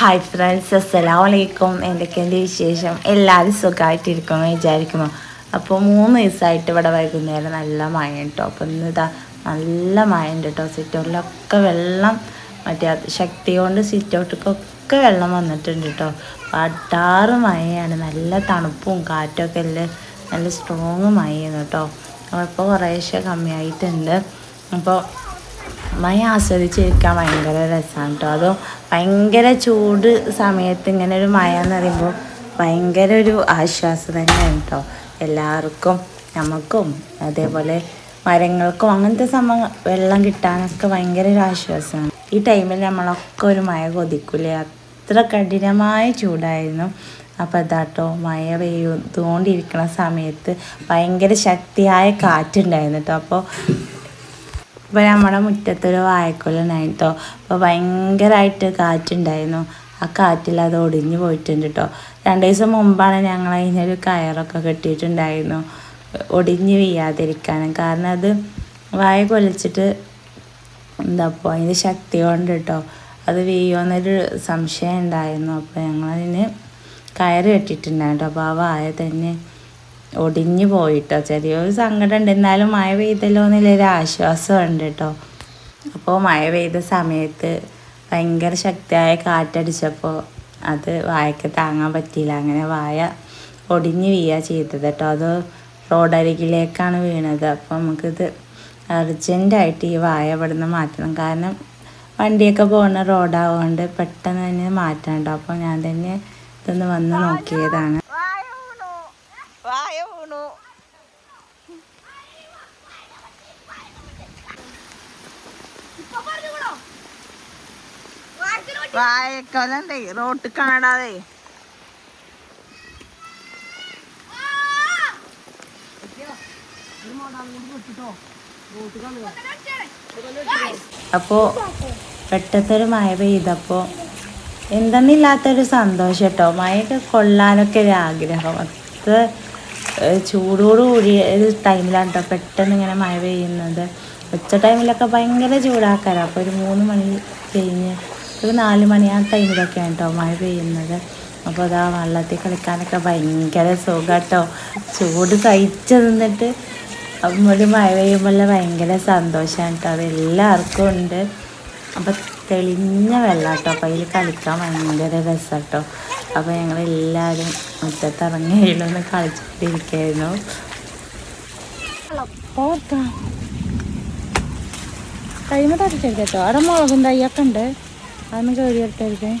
Hi friends അസ്സലാമു അലൈക്കും എന്തൊക്കെയുണ്ട് വിശേഷം? എല്ലാവരും സുഖമായിട്ടിരിക്കുമെന്ന് വിചാരിക്കുന്നു. അപ്പോൾ മൂന്ന് ദിവസമായിട്ട് ഇവിടെ വൈകുന്നേരം നല്ല മഴ കേട്ടോ അപ്പോൾ ഇന്ന് ഇതാ നല്ല മഴ ഉണ്ട് കേട്ടോ. സിറ്റൗട്ടിലൊക്കെ വെള്ളം മറ്റേ ശക്തി കൊണ്ട് സിറ്റൗട്ടിക്കൊക്കെ വെള്ളം വന്നിട്ടുണ്ട് കേട്ടോ. അട്ടാറ് മഴയാണ്. നല്ല തണുപ്പും കാറ്റൊക്കെ അല്ലേ നല്ല സ്ട്രോങ് മഴയാണ് കേട്ടോ. അപ്പോൾ ഇപ്പോൾ കുറേശ്ശെ കമ്മിയായിട്ടുണ്ട്. അപ്പോൾ മഴ ആസ്വദിച്ചിരിക്കാൻ ഭയങ്കര രസമാണ് കേട്ടോ അതോ ഭയങ്കര ചൂട് സമയത്ത് ഇങ്ങനെ ഒരു മഴ എന്ന് പറയുമ്പോൾ ഭയങ്കര ഒരു ആശ്വാസം തന്നെയാണ് കേട്ടോ എല്ലാവർക്കും നമുക്കും അതേപോലെ മരങ്ങൾക്കും അങ്ങനത്തെ സമയം വെള്ളം കിട്ടാനൊക്കെ ഭയങ്കര ഒരു ആശ്വാസമാണ്. ഈ ടൈമിൽ നമ്മളൊക്കെ ഒരു മഴ കൊതിക്കൂലേ? അത്ര കഠിനമായ ചൂടായിരുന്നു. അപ്പോൾ അതാട്ടോ മഴ പെയ്തുകൊണ്ടിരിക്കുന്ന സമയത്ത് ഭയങ്കര ശക്തിയായ കാറ്റുണ്ടായിരുന്നു കേട്ടോ അപ്പോൾ ഇപ്പോൾ നമ്മുടെ മുറ്റത്തൊരു വാഴക്കൊല്ലുണ്ടായിട്ടോ അപ്പോൾ ഭയങ്കരമായിട്ട് കാറ്റുണ്ടായിരുന്നു. ആ കാറ്റിൽ അത് ഒടിഞ്ഞു പോയിട്ടുണ്ട് കേട്ടോ രണ്ട് ദിവസം മുമ്പാണ് ഞങ്ങൾ അതിനൊരു കയറൊക്കെ കെട്ടിയിട്ടുണ്ടായിരുന്നു. ഒടിഞ്ഞു വീഴാതിരിക്കാനും. കാരണം അത് വായ കൊലിച്ചിട്ട് എന്താ അപ്പോൾ അതിന്റെ ശക്തി കൊണ്ട് കേട്ടോ അത് വീഴുമെന്നൊരു സംശയം ഉണ്ടായിരുന്നു. അപ്പോൾ ഞങ്ങളതിന് കയറ് കെട്ടിയിട്ടുണ്ടായിരുന്നു അപ്പോൾ ആ വായ തന്നെ ഒടിഞ്ഞു പോയിട്ടോ. ചെറിയൊരു സങ്കടം ഉണ്ട് എന്നാലും മഴ പെയ്തല്ലോ എന്നുള്ളൊരു ആശ്വാസം ഉണ്ട് കേട്ടോ. അപ്പോൾ മഴ പെയ്ത സമയത്ത് ഭയങ്കര ശക്തിയായ കാറ്റടിച്ചപ്പോൾ അത് വായക്ക് താങ്ങാൻ പറ്റിയില്ല. അങ്ങനെ വായ ഒടിഞ്ഞു വീഴുക ചെയ്തത് കേട്ടോ. അത് റോഡരികിലേക്കാണ് വീണത്. അപ്പോൾ നമുക്കിത് അർജന്റായിട്ട് ഈ വായ ഇവിടെ നിന്ന് മാറ്റണം? കാരണം വണ്ടിയൊക്കെ പോകുന്ന റോഡാവുകൊണ്ട് പെട്ടെന്ന് തന്നെ മാറ്റാം കേട്ടോ അപ്പോൾ ഞാൻ തന്നെ ഇതൊന്ന് വന്ന് നോക്കിയതാണ് വായ വീണു വായക്കൊലണ്ടേ റോട്ട് കാണാതെ. അപ്പോൾ പെട്ടെന്നൊരു മഴ പെയ്തപ്പോൾ എന്തെന്നില്ലാത്തൊരു സന്തോഷം കേട്ടോ. മഴയൊക്കെ കൊള്ളാനൊക്കെ ഒരു ആഗ്രഹം. അത് ചൂടോട് കൂടിയ ഒരു ടൈമിലാണ് കേട്ടോ പെട്ടെന്ന് ഇങ്ങനെ മഴ പെയ്യുന്നത്. ഉച്ച ടൈമിലൊക്കെ ഭയങ്കര ചൂടാക്കാരം. അപ്പോൾ ഒരു മൂന്ന് മണി കഴിഞ്ഞ് ഒരു നാല് മണി ആ ടൈമിലൊക്കെയാണ് കേട്ടോ മഴ പെയ്യുന്നത്. അപ്പോൾ അതാ വെള്ളത്തിൽ കളിക്കാനൊക്കെ ഭയങ്കര സുഖം കേട്ടോ ചൂട് സഹിച്ച് നിന്നിട്ട് ഒരു മഴ പെയ്യുമ്പോൾ ഭയങ്കര സന്തോഷമാണ് കേട്ടോ. അതെല്ലാവർക്കും ഉണ്ട്. അപ്പം തെളിഞ്ഞ വെള്ളം കേട്ടോ. അപ്പം അതിൽ കളിക്കാൻ ഭയങ്കര രസം കേട്ടോ അപ്പോൾ ഞങ്ങൾ എല്ലാവരും മുറ്റത്ത് ഇറങ്ങി അതിലൊന്ന് കളിച്ചിട്ടിരിക്കായിരുന്നു തട്ടിട്ടെടുത്ത് കേട്ടോ. അവിടെ മുളകും തൈയൊക്കെ ഉണ്ട്. അതൊന്ന് എടുത്തെടുത്തേ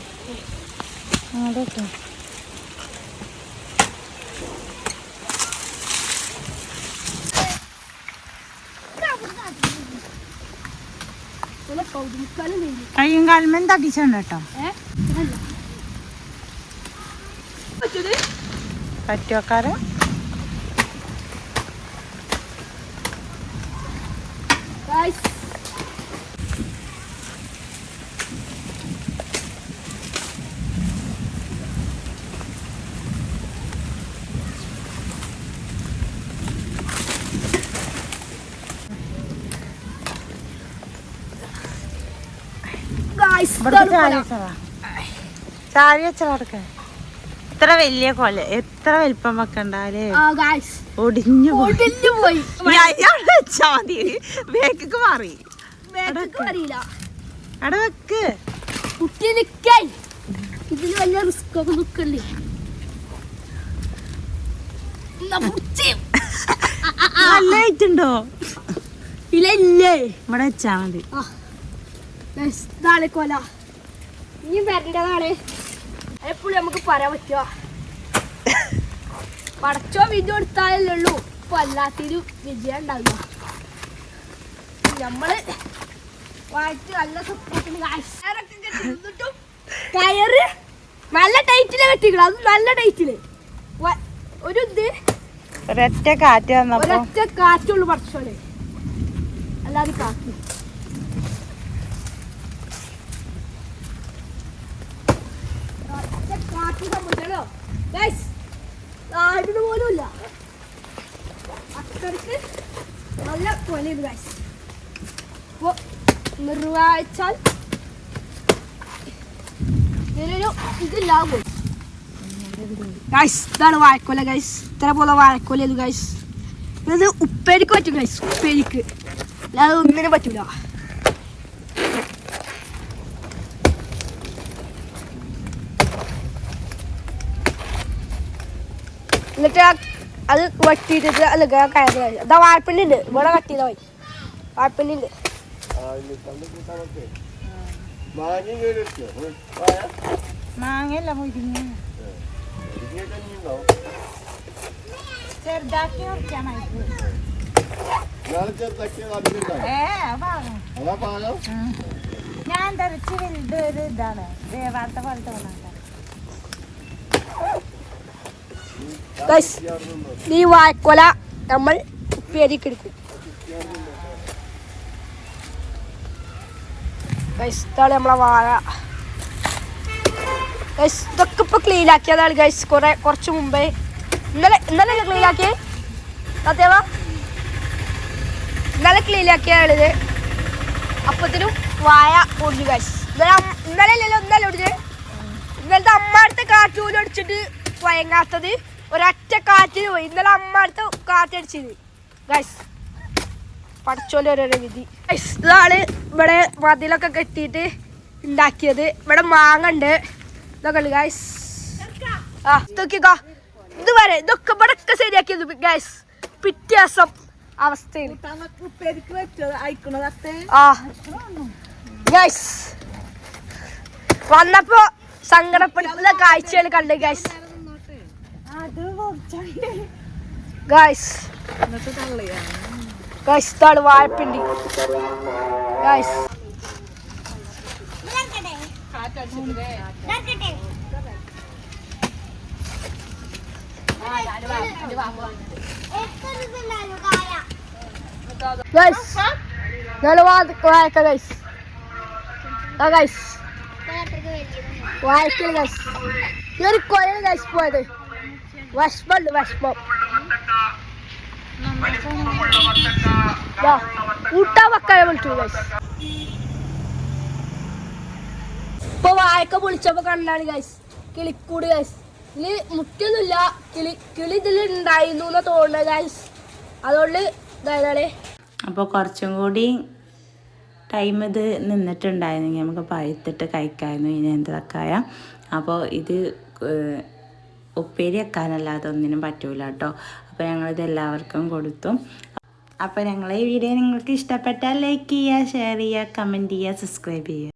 അതൊക്കെ കയ്യും കാൽമേം തട്ടിച്ചുണ്ട് കേട്ടോ? പറ്റുവക്കാരെ ഇവിടുത്തെ ചാരി എത്ര വലിയ കൊല എത്ര വലിപ്പം വെക്കണ്ടാലേ? ഒടിഞ്ഞു പോയി. പോയി. വെച്ചാ മതി. വേക്ക് മാറി. ബാക്ക് അറിയില്ല വെക്ക് ഇതിന് വലിയ റിസ്ക് ഒക്കെ നിക്കല്ലേ? എന്നാ പുടിച്ച്. നല്ല ആയിട്ടുണ്ടോ ഇല്ല ഇല്ലേ? ഇവിടെ വെച്ചാ മതി. ഇതാണ് കൊല. ഇനി വരേണ്ടതാണ് എപ്പോഴും നമുക്ക് പറയാൻ പറ്റുക പടച്ചോ വിജയം എടുത്താലല്ലേ ഉള്ളൂ. ഇപ്പൊ അല്ലാത്തൊരു വിജയം ഉണ്ടാവുക. നമ്മൾ വായിച്ച് നല്ല സപ്പോർട്ടിന് കയറ് നല്ല ടൈറ്റിൽ കെട്ടിക്കണം അത് നല്ല ടൈറ്റിൽ ഒരു ഇത്. ഒരൊറ്റ കാറ്റ് വന്നപ്പോ. ഒരൊറ്റ കാറ്റുള്ളൂ പടച്ചോനെ. അല്ലാതെ കാറ്റ് നല്ല കൊലയുണ്ട് ഗൈസ് അപ്പോൾ നിർവഹിച്ചാൽ ഇതിനൊരു ഇതില്ലാകും ഗൈസ് ഇതാണ് വാഴക്കൊല ഗൈസ് ഇത്ര പോലെ വാഴക്കൊല ഗൈസ് ഇത് ഉപ്പേരിക്ക് പറ്റും ഗൈസ് ഉപ്പേരിക്ക്. അല്ലാതെ ഒന്നിനും പറ്റൂല. എന്നിട്ട് അത് വെട്ടിയിട്ട് അല്ല കയറി അതാ വാഴപ്പിണ്ടി ഉണ്ട് ഇവിടെ കട്ട് ചെയ്താൽ മതി വാഴപ്പിണ്ടി ഉണ്ട് ഞാൻ തെറിച്ച് വലുത് ഒരു ഇതാണ്. ദേവാത്ത പോലത്തെ ഈ വാഴക്കൊല നമ്മൾ ഉപ്പേരിക്കെടുക്കും. ഇതാണ് നമ്മളെ വാഴ. ഗൈസ് ഇതൊക്കെ ഇപ്പൊ ക്ലീൻ ആക്കിയതാണ് ഗൈസ് കൊറേ കുറച്ച് മുമ്പേ. ഇന്നലെ ഇന്നലെ ക്ലീൻ ആക്കിയേ? സത്യവ ഇന്നലെ ക്ലീൻ ആക്കിയാണിത് അപ്പത്തിനും വായ ഒടിഞ്ഞു ഗൈസ് ഇന്നലെ ഇന്നലെ അല്ലല്ലോ ഇന്നലെ ഒടിഞ്ഞ് ഇന്നലത്തെ അമ്മാടത്തെ കാറ്റൂൽ അടിച്ചിട്ട് വയങ്ങാത്തത് ഒരൊറ്റ കാറ്റിന് പോയി. ഇന്നലെ അമ്മ അടുത്ത് കാറ്റടിച്ചത്. ഗൈസ് പഠിച്ചോലെ ഓരോരോ വിധി. ഗൈസ് ഇതാണ് ഇവിടെ മതിലൊക്കെ കെട്ടിയിട്ട് ഉണ്ടാക്കിയത്. ഇവിടെ മാങ്ങ ഉണ്ട്. ഇതൊക്കെ ഗൈസ് ആ നോക്കിക്കോ. ഇത് വരെ ഇതൊക്കെ ഇവിടെ ശരിയാക്കിയത് ഗൈസ് പിറ്റേ ദിവസം അവസ്ഥയിൽ ആ ഗൈസ് വന്നപ്പോ സങ്കടപ്പെടുത്തുന്ന കാഴ്ചകൾ കണ്ട് ഗൈസ് അത് കുറച്ചുണ്ട് ഗൈസ് ഗായ്സ് ഗൈസ് ഇതാണ് വാഴപ്പിണ്ടി. ഗായ്സ് ഗൈസ് ഞാൻ വാഴക്ക ഗൈസ് ആ ഗൈസ് വാഴക്കൽ ഗൈസ് ഈ ഒരു കൊയൽ ഗൈസ് പോയത്. വിഷമുണ്ട് വിഷമം. ഊട്ടാ വെക്കാൻ വിളിച്ചു ഇപ്പൊ വാഴക്ക പൊളിച്ചപ്പോ കണ്ടാണ് ഗൈസ് കിളിക്കൂട് ഗൈസ് ഇതിൽ മുറ്റൊന്നുമില്ല. കിളി കിളി ഇതിൽ ഉണ്ടായിരുന്നു എന്നാ തോന്നുന്നത് ഗൈസ് അതുകൊണ്ട് ഇതായതാണ് അപ്പോൾ കുറച്ചും കൂടി ടൈം ഇത് നിന്നിട്ടുണ്ടായിരുന്നെങ്കിൽ നമുക്ക് പഴുത്തിട്ട് കഴിക്കാമായിരുന്നു ഇനി എന്തൊക്കെയായ അപ്പോൾ ഇത് ഉപ്പേരി വെക്കാനല്ലാതെ ഒന്നിനും പറ്റൂല കേട്ടോ. അപ്പോൾ ഞങ്ങളിത് എല്ലാവർക്കും കൊടുത്തു. അപ്പോൾ ഞങ്ങളെ ഈ വീഡിയോ നിങ്ങൾക്ക് ഇഷ്ടപ്പെട്ടാൽ ലൈക്ക് ചെയ്യുക ഷെയർ ചെയ്യുക കമന്റ് ചെയ്യുക സബ്സ്ക്രൈബ് ചെയ്യുക.